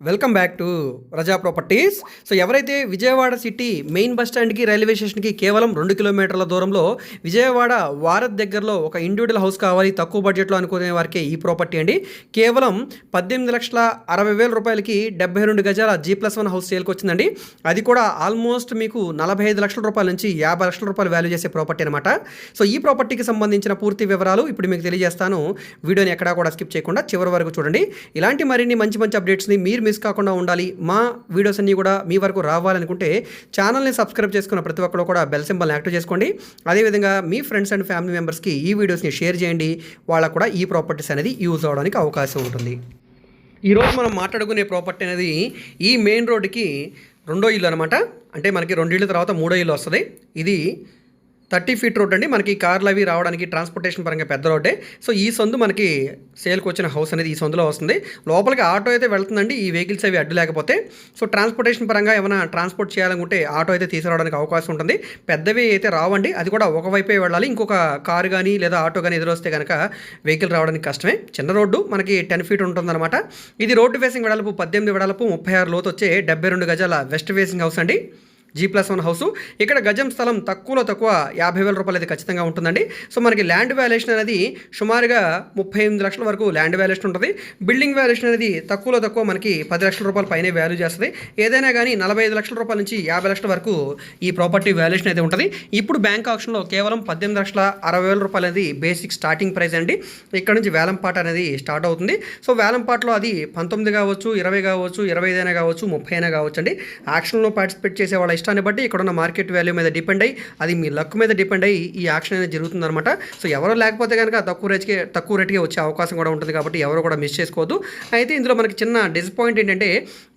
Welcome back to Raza properties so ఎవరైతే Vijayawada city main bus స్టాండ్కి railway స్టేషన్కి కేవలం రెండు కిలోమీటర్ల దూరంలో విజయవాడ వారత్ దగ్గరలో ఒక ఇండివిజువల్ హౌస్ కావాలి తక్కువ బడ్జెట్లో అనుకునే వారికి ఈ ప్రాపర్టీ అండి. కేవలం పద్దెనిమిది లక్షల అరవై వేల రూపాయలకి డెబ్బై రెండు గజాల జీ ప్లస్ వన్ హౌస్ సేల్కి వచ్చిందండి. అది కూడా ఆల్మోస్ట్ మీకు నలభై ఐదు లక్షల రూపాయల నుంచి యాభై లక్షల రూపాయలు వాల్యూ చేసే ప్రాపర్టీ అనమాట సో ఈ ప్రాపర్టీకి సంబంధించిన పూర్తి వివరాలు ఇప్పుడు మీకు తెలియజేస్తాను. వీడియోని ఎక్కడా కూడా స్కిప్ చేయకుండా చివరి వరకు చూడండి. ఇలాంటి మరిన్ని మంచి మంచి అప్డేట్స్ని మీరు మిస్ కాకుండా ఉండాలి. మా వీడియోస్ అన్నీ కూడా మీ వరకు రావాలనుకుంటే ఛానల్ని సబ్స్క్రైబ్ చేసుకున్న ప్రతి ఒక్కరు కూడా బెల్ సింబల్ని యాక్టివ్ చేసుకోండి. అదేవిధంగా మీ ఫ్రెండ్స్ అండ్ ఫ్యామిలీ మెంబర్స్కి ఈ వీడియోస్ని షేర్ చేయండి. వాళ్ళకు కూడా ఈ ప్రాపర్టీస్ అనేది యూజ్ అవడానికి అవకాశం ఉంటుంది. ఈరోజు మనం మాట్లాడుకునే ప్రాపర్టీ అనేది ఈ మెయిన్ రోడ్డుకి రెండో ఇల్లు అనమాట అంటే మనకి రెండు ఇళ్ళ తర్వాత మూడో ఇల్లు వస్తుంది. ఇది థర్టీ ఫీట్ రోడ్ అండి. మనకి కార్లు అవి రావడానికి ట్రాన్స్పోర్టేషన్ పరంగా పెద్ద రోడ్డే. సో ఈ సందు మనకి సేల్కి వచ్చిన హౌస్ అనేది ఈ సందులో వస్తుంది. లోపలికి ఆటో అయితే వెళ్తుందండి. ఈ వెహికల్స్ అవి అడ్డు లేకపోతే. సో ట్రాన్స్పోర్టేషన్ పరంగా ఏమైనా ట్రాన్స్పోర్ట్ చేయాలనుకుంటే ఆటో అయితే తీసుకురావడానికి అవకాశం ఉంటుంది. పెద్దవి అయితే రావండి. అది కూడా ఒకవైపే వెళ్ళాలి. ఇంకొక కారు కానీ లేదా ఆటో కానీ ఎదురొస్తే కనుక వెహికల్ రావడానికి కష్టమే. చిన్న రోడ్డు మనకి టెన్ ఫీట్ ఉంటుందన్నమాట. ఇది రోడ్డు ఫేసింగ్ వెడల్పు పద్దెనిమిది వెడల్పు ముప్పై ఆరు లోతు వచ్చే డెబ్బై రెండు గజాల వెస్ట్ ఫేసింగ్ హౌస్ అండి. జీ ప్లస్ వన్ హౌస్ ఇక్కడ గజం స్థలం తక్కువలో తక్కువ యాభై వేల రూపాయలు అయితే ఖచ్చితంగా ఉంటుందండి. సో మనకి ల్యాండ్ వాల్యుయేషన్ అనేది సుమారుగా ముప్పై ఎనిమిది లక్షల వరకు ల్యాండ్ వాల్యుయేషన్ ఉంటుంది. బిల్డింగ్ వాల్యుయేషన్ అనేది తక్కువలో తక్కువ మనకి పది లక్షల రూపాయల పైనే వాల్యూ చేస్తుంది. ఏదైనా కానీ నలభై ఐదు లక్షల రూపాయల నుంచి యాభై లక్షల వరకు ఈ ప్రాపర్టీ వాల్యుయేషన్ అయితే ఉంటుంది. ఇప్పుడు బ్యాంక్ ఆప్షన్లో కేవలం పద్దెనిమిది లక్షల అరవై వేల రూపాయలు అనేది బేసిక్ స్టార్టింగ్ ప్రైస్ అండి. ఇక్కడ నుంచి వేలంపాట అనేది స్టార్ట్ అవుతుంది. సో వేలంపాటలో అది పంతొమ్మిది కావచ్చు ఇరవై కావచ్చు ఇరవై ఐదైనా కావచ్చు ముప్పై అయినా కావచ్చు అండి. ఆక్షన్లో పార్టిసిపేట్ చేసే వాళ్ళ ఇష్టాన్ని బట్టి ఇక్కడ ఉన్న మార్కెట్ వాల్యూ మీద డిపెండ్ అయ్యి అది మీ లక్ మీద డిపెండ్ అయ్యి ఈ యాక్షన్ అనేది జరుగుతుందన్నమాట. సో ఎవరు లేకపోతే కనుక తక్కువ రేట్కి తక్కువ రేట్కి వచ్చే అవకాశం కూడా ఉంటుంది కాబట్టి ఎవరు కూడా మిస్ చేసుకోవద్దు. అయితే ఇందులో మనకి చిన్న డిసప్పాయింట్ ఏంటంటే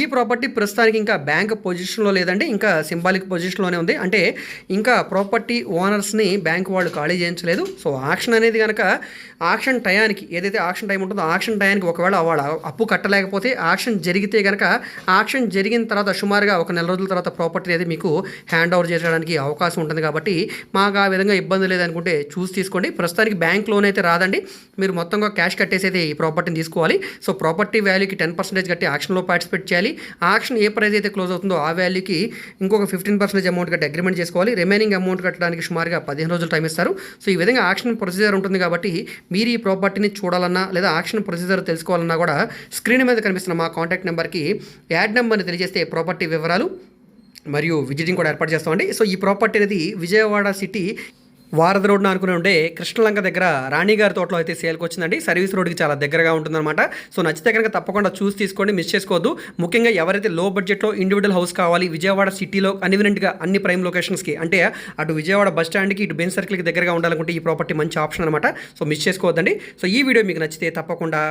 ఈ ప్రాపర్టీ ప్రస్తుతానికి ఇంకా బ్యాంక్ పొజిషన్లో లేదండి ఇంకా సింబాలిక్ పొజిషన్లోనే ఉంది. అంటే ఇంకా ప్రాపర్టీ ఓనర్స్ని బ్యాంక్ వాళ్ళు ఖాళీ చేయించలేదు. సో ఆక్షన్ అనేది కనుక ఆక్షన్ టయానికి ఏదైతే ఆక్షన్ టైం ఉంటుందో ఆక్షన్ టయానికి ఒకవేళ వాళ్ళ అప్పు కట్టలేకపోతే ఆక్షన్ జరిగితే కనుక ఆక్షన్ జరిగిన తర్వాత సుమారుగా ఒక నెల రోజుల తర్వాత ప్రాపర్టీ అనేది మీకు హ్యాండ్ ఓవర్ చేసడానికి అవకాశం ఉంటుంది కాబట్టి మాకు ఆ విధంగా ఇబ్బంది లేదనుకుంటే చూసి తీసుకోండి. ప్రస్తుతానికి బ్యాంక్ లోన్ అయితే రాదండి. మీరు మొత్తంగా క్యాష్ కట్టేసి అయితే ఈ ప్రాపర్టీని తీసుకోవాలి. సో ప్రాపర్టీ వాల్యూకి టెన్ పర్సెంటేజ్ కట్టి ఆక్షన్లో పార్టిసిపేట్ చేయాలి. ఆక్షన్ ఏ ప్రైస్ అయితే క్లోజ్ అవుతుందో ఆ వాల్యూకి ఇంకొక ఫిఫ్టీన్ పర్సెంటేజ్ అమౌంట్ కట్టి అగ్రిమెంట్ చేసుకోవాలి. రిమైనింగ్ అమౌంట్ కట్టడానికి సుమారుగా పదిహేను రోజులు టైం ఇస్తారు. సో ఈ విధంగా ఆక్షన్ ప్రొసీజర్ ఉంటుంది కాబట్టి మీరు ఈ ప్రాపర్టీని చూడాలన్నా లేదా ఆక్షన్ ప్రొసీజర్ తెలుసుకోవాలన్నా కూడా స్క్రీన్ మీద కనిపిస్తున్న మా కాంటాక్ట్ నెంబర్కి యాడ్ నెంబర్ని తెలియజేస్తే ప్రాపర్టీ వివరాలు మరియు విజిటింగ్ కూడా ఏర్పాటు చేస్తామండి. సో ఈ ప్రాపర్టీ అనేది విజయవాడ సిటీ వారధి రోడ్న అనుకుని ఉండే కృష్ణలంక దగ్గర రాణిగారి తోటలో అయితే సేల్కి వచ్చిందండి. సర్వీస్ రోడ్కి చాలా దగ్గరగా ఉంటుందన్నమాట. సో నచ్చితే కనుక తప్పకుండా చూసి తీసుకోండి మిస్ చేసుకోవద్దు. ముఖ్యంగా ఎవరైతే లో బడ్జెట్లో ఇండివిజువల్ హౌస్ కావాలి విజయవాడ సిటీలో కన్వీనియంట్గా అన్ని ప్రైమ్ లొకేషన్స్కి అంటే అటు విజయవాడ బస్ స్టాండ్కి ఇటు బెన్ సర్కిల్కి దగ్గరగా ఉండాలనుకుంటే ఈ ప్రాపర్టీ మంచి ఆప్షన్ అనమాట సో మిస్ చేసుకోవద్దండి. సో ఈ వీడియో మీకు నచ్చితే తప్పకుండా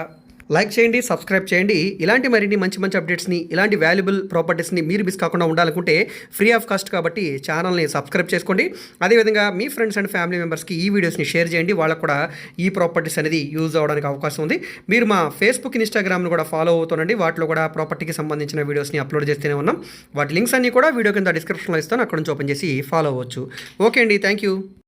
లైక్ చేయండి సబ్స్క్రైబ్ చేయండి. ఇలాంటి మరిన్ని మంచి మంచి అప్డేట్స్ని ఇలాంటి వాల్యుబుల్ ప్రాపర్టీస్ని మీరు మిస్ కాకుండా ఉండాలనుకుంటే ఫ్రీ ఆఫ్ కాస్ట్ కాబట్టి ఛానల్ని సబ్స్క్రైబ్ చేసుకోండి. అదేవిధంగా మీ ఫ్రెండ్స్ అండ్ ఫ్యామిలీ మెంబర్స్కి ఈ వీడియోస్ని షేర్ చేయండి. వాళ్ళకు కూడా ఈ ప్రాపర్టీస్ అనేది యూజ్ అవ్వడానికి అవకాశం ఉంది. మీరు మా ఫేస్బుక్ ఇన్స్టాగ్రామ్ను కూడా ఫాలో అవుతుండండి. వాటిలో కూడా ప్రాపర్టీకి సంబంధించిన వీడియోస్ని అప్లోడ్ చేస్తూనే ఉన్నాం. వాటి లింక్స్ అన్ని కూడా వీడియో కింద డిస్క్రిప్షన్లో ఇస్తాను. అక్కడ నుంచి ఓపెన్ చేసి ఫాలో అవ్వచ్చు. ఓకే అండి. Thank you